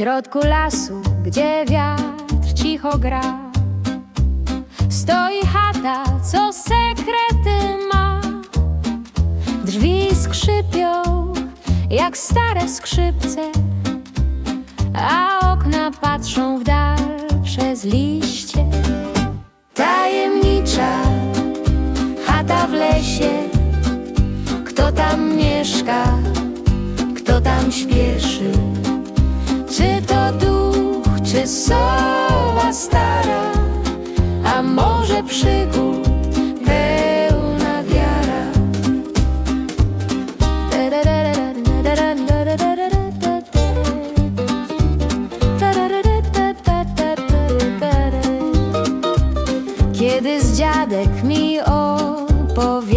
środku lasu, gdzie wiatr cicho gra. Stoi chata, co sekrety ma. Drzwi skrzypią, jak stare skrzypce A okna patrzą w dal przez liście Może przygód pełna wiara. Kiedy z dziadek mi opowiadał,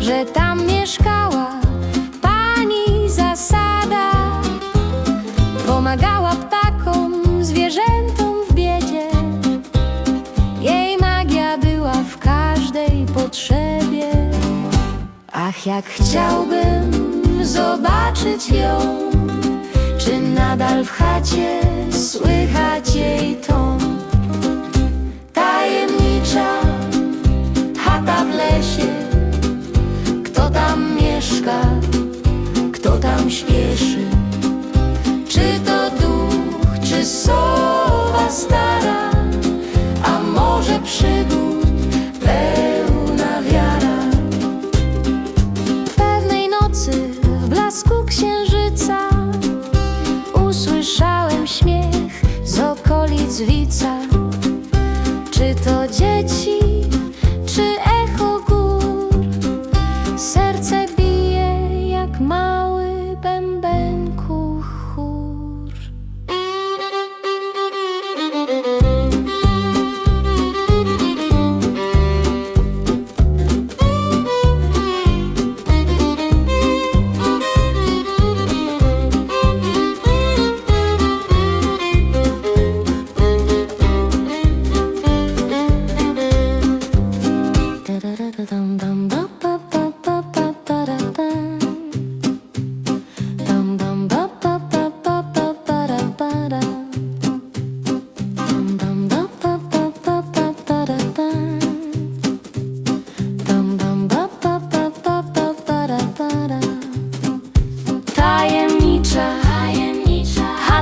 że tam mieszkała pani zasada, pomagała ptakom, zwierzętom jak chciałbym zobaczyć ją, czy nadal w chacie słychać jej ton. Tajemnicza chata w lesie. Kto tam mieszka, kto tam śpieszy? Czy to duch, czy sowa stara okolic Wica czy to dzieci,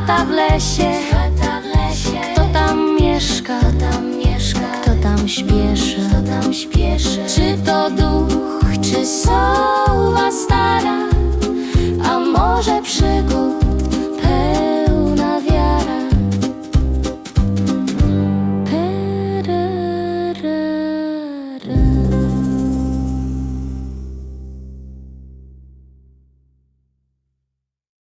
tajemnicza chata w lesie, chata w lesie.